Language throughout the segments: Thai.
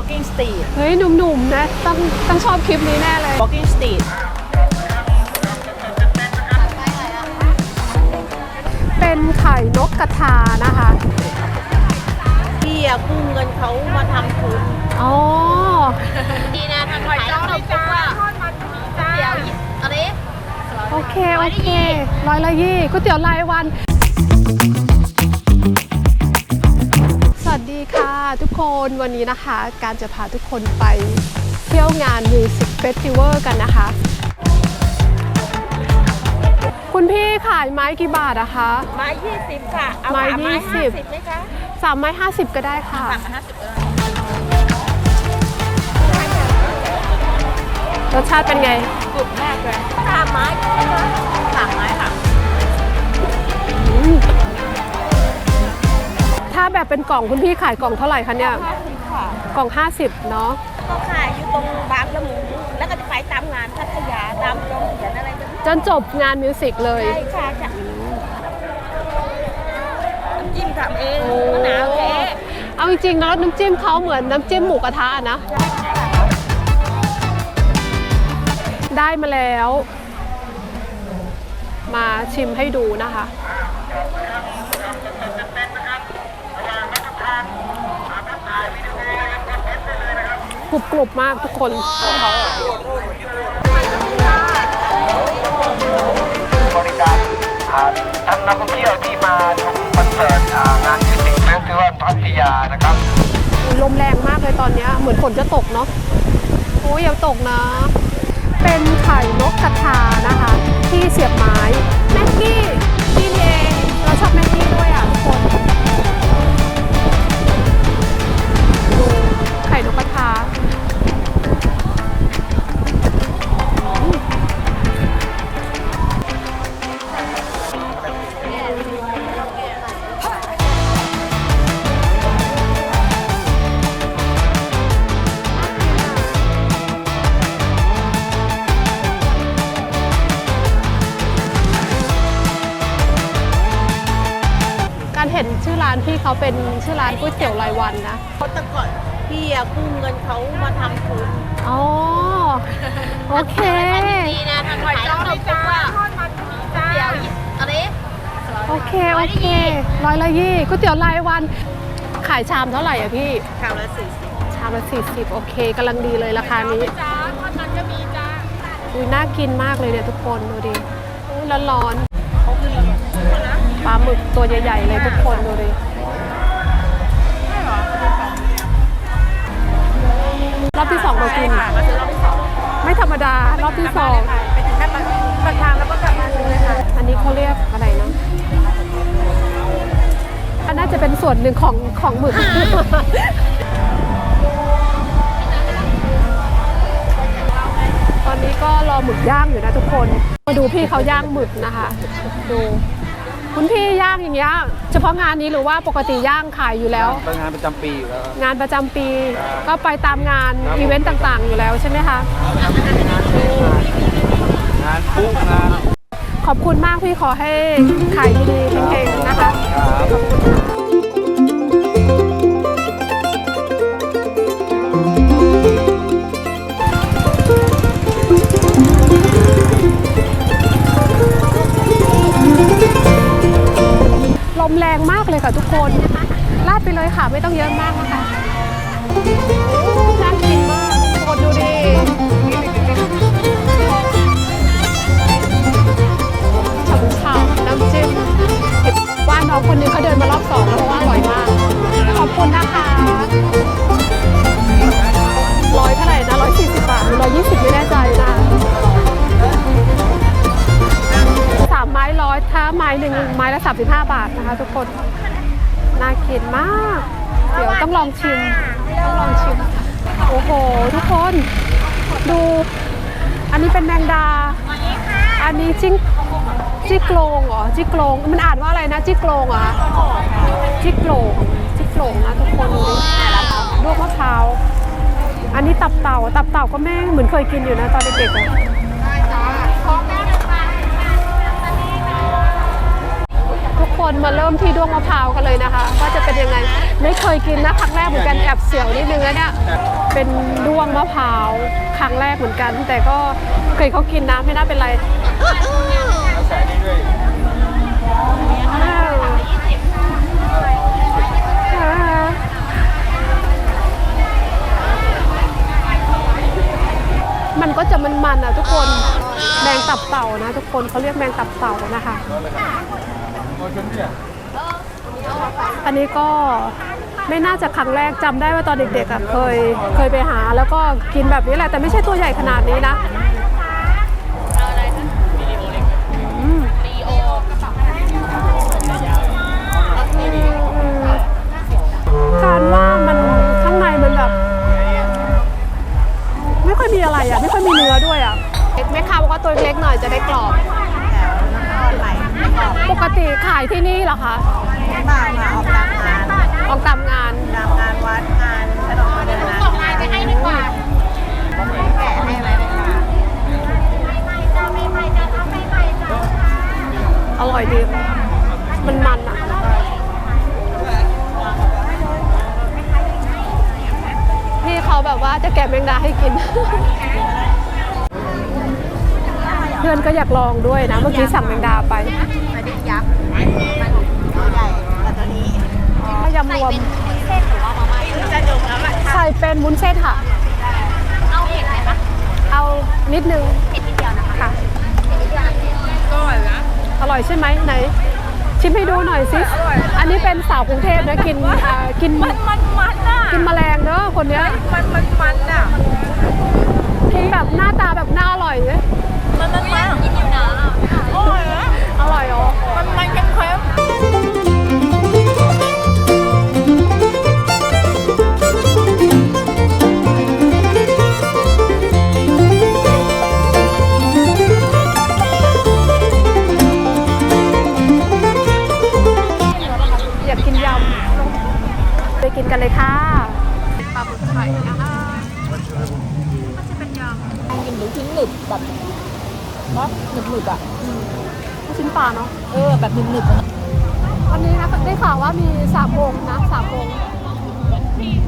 เราจะไป walking street เฮ้ย หนุ่มๆ นะ ต้องต้องชอบคลิปนี้แน่เลย walking street เป็นไข่นกกระทานะคะ พี่อะกู้เงินเขามาทำทุนอ๋อ ดีนะทำขายขนมครกว่าเดี๋ยวอะไรโอเค โอเคร้อยละยี่ก๋วยเตี๋ยวรายวัน ค่ะทุกคนวันนี้นะคะ การจะพาทุกคนไปเที่ยวงาน Music Festival กันนะคะ คุณพี่ขายไม้กี่บาทอะคะ ไม้ยี่สิบค่ะ เอาไม้สามไม้ยี่สิห้าบสิบไหมคะสามไม้ห้าสิบก็ได้ค่ะสามไม้ห้าสิบเออรสชาติเป็นไงกรุบมากเลยสามไม้ใช่ไหมสามไม้ ถ้าแบบเป็นกล่องคุณพี่ขายกล่องเท่าไหร่คะเนี่ยห้าสิบค่ะกล่อง 50 เนาะก็ขายอยู่ตรงบางละมุงแล้วก็จะไปตามงานพัทยาตามโรงเรียนอะไรแบบนี้จนจบงานมิวสิกเลย ใช่ค่ะจะน้ำจิ้มทำเองโอ้มะนาวแท้เอาจริงๆนะน้ำจิ้มเขาเหมือนน้ำจิ้มหมูกระทะนะ ได้มาแล้ว มาชิมให้ดูนะคะ กรุบกรุบๆมากทุกคนบริการอ่าทั้งนักท่องเที่ยวที่มาชมคอนเสิร์ตอ่างานมิวสิกเฟสติวัลพัทยานะครับลมแรงมากเลยตอนเนี้ยเหมือนฝนจะตกเนาะโอ้ยอย่าตกนะ เป็นไข่นกกระทานะคะ ที่เสียบไม้แม็กกี้นี่เองเราชอบแม็กกี้ด้วยอะทุกคน เขาเป็นชื่อร้านก๋วยเตี๋ยวรายวันนะเพราะแต่ก่อนพี่อะกู้เงินเขามาทำทุนอ๋อโอเคดีนะทำขายขนมครกว่าเดี๋ยวอะไรโอเคโอเคร้อยละยี่ก๋วยเตี๋ยวรายวัน ขายชามเท่าไหร่อะพี่คราวละสี่สิบชามละ40โอเคกำลังดีเลยราคานี้จ้าทอดมันก็มีจ้าอุ้ยน่ากินมากเลยเนี่ยทุกคนดูดิอุ้ยร้อนเขาขึ้นแล้วเหรอๆปลาหมึกตัวใหญ่ๆเลยทุกคนดูดิ รอบที่สองเรากินค่ะมาซื้อรอบที่สองไม่ธรรมดารอบที่สอง ไปถึงแค่ปากปากทางแล้วก็กลับมาซื้อเลยค่ะ อันนี้เขาเรียกอะไรนะอันน่าจะเป็นส่วนหนึ่งของของหมึก ตอนนี้ก็รอหมึกย่างอยู่นะทุกคน มาดูพี่เขาย่างหมึกนะคะ ดู คุณพี่ย่างอย่างเงี้ยเฉพาะงานนี้หรือว่าปกติย่างขายอยู่แล้ว เป็นงานประจำปีอยู่แล้วงานประจำปีก็ไปตามงานอีเวนต์ต่างๆ อยู่แล้วใช่ไหมคะ งานปุ๊งานขอบคุณมากพี่ขอให้ขายดีๆเฮงๆนะคะ ครับ ไม่ต้องเยอะมากนะคะโอ้น่ากินมากทุกคนดูดิฉ่ำๆน้ำจิ้มเห็นว่าน้องคนนึงเขาเดินมารอบสองแล้วเพราะว่าอร่อยมาก ขอบคุณนะคะร้อยเท่าไหร่นะร้อยสี่สิบบาทหรือร้อยยี่สิบไม่แน่ใจนะสามไม้ร้อยถ้าไม้หนึ่งไม้ละ35บาทนะคะทุกคน น่ากินมาก เดี๋ยวต้องลองชิม ต้องลองชิม โอ้โห ทุกคน ดู อันนี้เป็นแมงดา อันนี้จิ้งจิ้โกลงเหรอจิ้โกลง มันอ่านว่าอะไรนะจิ้โกลงเหรอจิ้โกลงจิ้โกลงนะทุกคนดูดิลวกมะพร้าว อันนี้ตับเต่า ตับเต่าก็แม่เหมือนเคยกินอยู่นะตอนเด็กๆ คนมาเริ่มที่ด้วงมะพร้าวกันเลยนะคะว่าจะเป็นยังไงไม่เคยกินนะครั้งแรกเหมือนกันแอบเสียวนิดนึงแล้วเนี่ยเป็นด้วงมะพร้าวครั้งแรกเหมือนกัน แต่ก็เคยเขากินนะไม่น่าเป็นไรมันก็จะมันๆอะทุกคนแมงตับเต่านะ ทุกคนเขาเรียกแมงตับเต่านะคะ อันนี้ก็ไม่น่าจะครั้งแรกจำได้ว่าตอนเด็กๆเคยเคยไปหา แล้วก็กินแบบนี้แหละแต่ไม่ใช่ตัวใหญ่ขนาดนี้นะ อร่อยดี มันมันอะพี่เขาแบบว่าจะแกะแมงดาให้กิน เพื่อนก็อยากลองด้วยนะ เมื่อกี้สั่งแมงดาไปมาดิยักษ์มันตัวใหญ่กว่าตัวนี้มายำรวมเส้นหรือว่ามาม่าจะดุแล้วอะใส่เป็นวุ้นเส้นค่ะ เอาเห็ดไหมคะ เอานิดนึงเห็ อร่อยใช่ไหมไหน ชิมให้ดูหน่อยสิอันนี้เป็นสาวกรุงเทพนะกินอ่ากินมันมันมันอะกินแมลงเด้อคนเนี้ยมันมันมันอะกินแบบหน้าตาแบบน่าอร่อยเลยมันมันมันนิดเดียวนะอร่อยนะอร่อยอ๋อมันมันเค็มเ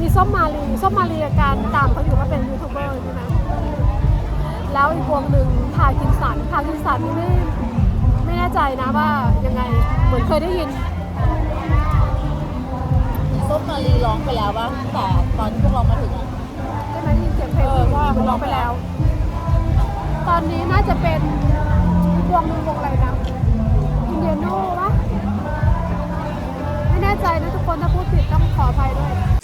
มีส้มมาลีส้มมาลีอาการตามเขาอยู่ว่าเป็นยูทูบเบอร์ใช่ไหมแล้วอีกวงหนึ่งพากินสันพากินสันนี่ไม่ไม่แน่ใจนะว่ายังไงเหมือนเคยได้ยินส้มมารีร้องไปแล้วว่าแต่ตอนที่พวกเรามาถึงอะใช่ไหมได้ยินเสียงเพลงที่ว่ามันร้องไปแล้ว ตอนนี้น่าจะเป็นวงหนึงวงอะไรนะอินเดียโน่ปะไม่แน่ใจนะทุกคนถ้าพูดผิดต้องขออภัยด้วย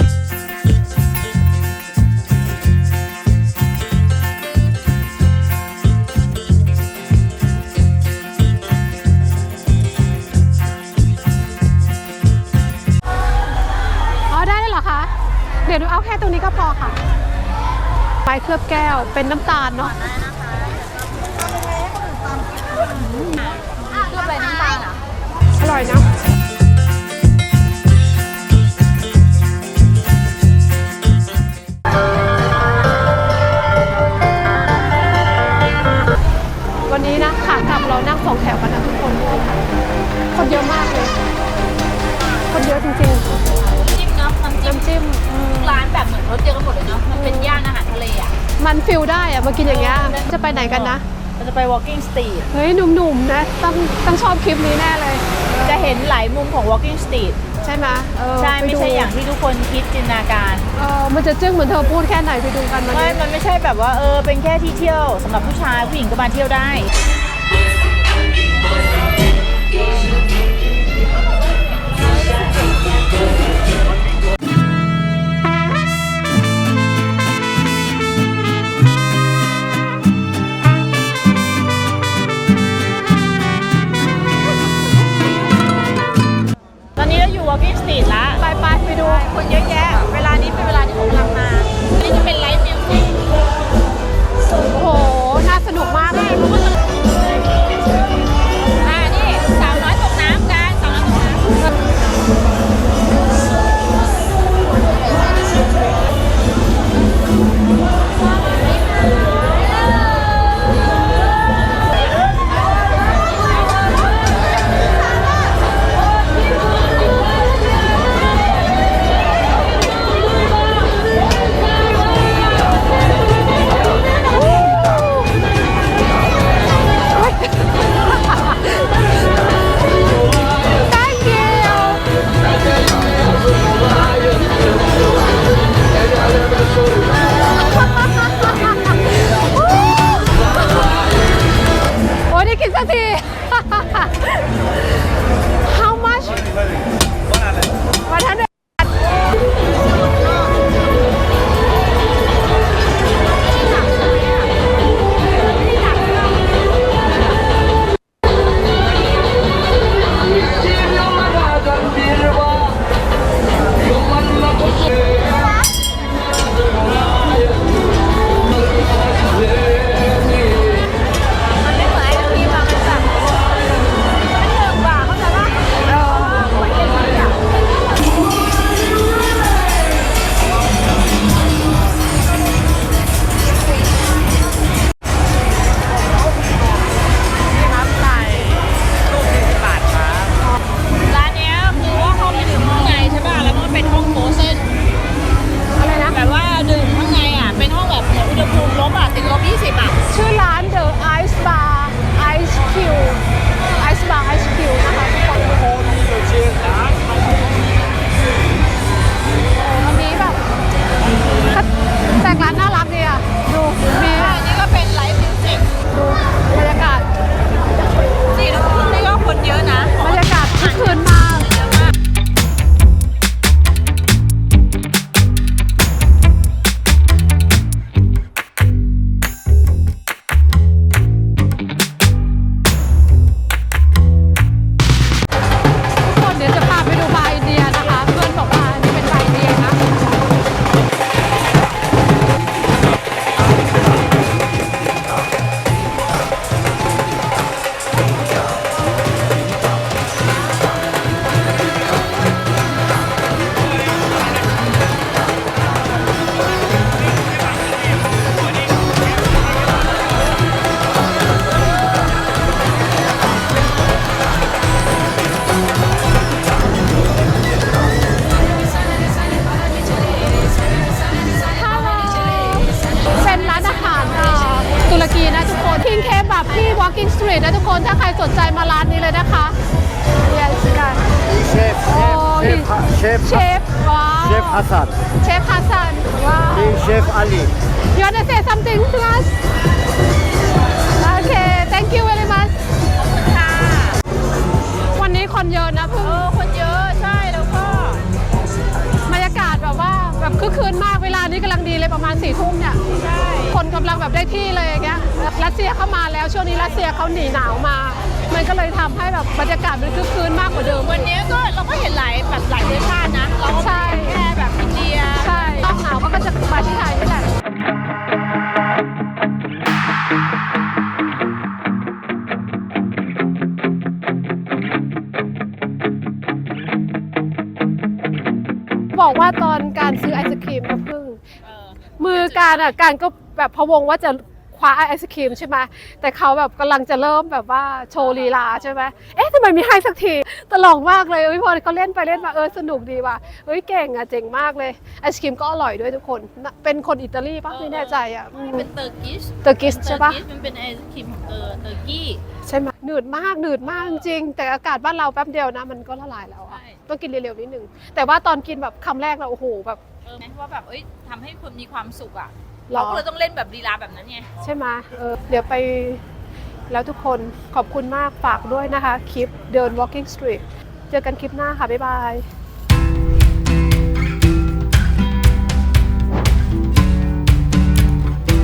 ลือบแก้วเป็นน้ำตาลเนาะเคลือบอะไรน้ำตาลอะอร่อยนะ กินอย่างเงี้ยจะไปไหนกันนะ เราจะไป walking street เฮ้ยหนุ่มๆนะต้องต้องชอบคลิปนี้แน่เลย จะเห็นหลายมุมของ walking street ใช่ไหมเออใช่ปไม่ดูใช่อย่างที่ทุกคนคิดจินตนาการเออมันจะจึ้งเหมือนเธอพูดแค่ไหนไปดูกันวันไม่นี้มันไม่ใช่แบบว่าเออเป็นแค่ที่เที่ยวสำหรับผู้ชายผู้หญิงก็มาเที่ยวได้ งเคบับที่ Walking Street นะทุกคน ถ้าใครสนใจมาร้านนี้เลยนะคะ Yes guys Chef, Oh, chef, he- chef, chef, เชฟว้าว chef Hassan. เชฟฮัสซันว้าว He chef Ali. You want to say something to us? Okay thank you very much ค่ะวันนี้คนเยอะนะเพิ่งเออคนเยอะใช่แล้วก็บรรยากาศแบบว่าแบบคึกคืนมากเวลานี้กำลังดีเลยประมาณสี่ทุ่มเนี่ย ใช่คน กำลังแบบได้ที่เลยอย่างเงี้ยรัสเซียเข้ามาแล้วช่วงนี้รัสเซียเขาหนีหนาวมา มันก็เลยทำให้แบบบรรยากาศมันคึกคืนมากกว่าเดิมวันนี้ก็เราก็เห็นหลายแบบหลายเชื้อชาตินะเราก็ใช่ไม่ได้แค่แบบอินเดียใช่ต้องหนาวเขาก็จะมาที่ไทยนี่แหละบอกว่าตอนการซื้อไอศครีมนะพึ่งเออมือการอะการก็ แบบพะวงว่าจะคว้าไอศครีมใช่ไหมแต่เขาแบบกำลังจะเริ่มแบบว่าโชว์ลีลาใช่ไหมเอ๊ะทำไมไม่ให้สักทีตลกมากเลยเอ้ยพอเขาเล่นไปเล่นมาเออสนุกดีว่ะเฮ้ยเก่งอะเจ๋งมากเลยไอศครีมก็อร่อยด้วยทุกคนน่ะเป็นคนอิตาลีปะไม่แน่ใจอะอืมเป็นเตอร์กิชเตอร์กิสใช่ปะเตอร์กิชมันเป็นไอศครีมของเตอร์เตอร์กี้ใช่ไหมหนืดมากหนืดมากจริง แต่อากาศบ้านเราแป๊บเดียวนะ มันก็ละลายแล้วอะใช่ต้องกินเร็วๆนิดนึงแต่ว่าตอนกินแบบคำแรกนะโอ้โหแบบเออไหมว่าแบบเอ้ยทำให้คนมีความสุขอะหรอ เราก็เลยต้องเล่นแบบลีลาแบบนั้นไงใช่ไหมเออเดี๋ยวไปแล้วทุกคนขอบคุณมากฝากด้วยนะคะ คลิปเดิน walking street เจอกันคลิปหน้าค่ะ บ๊ายบาย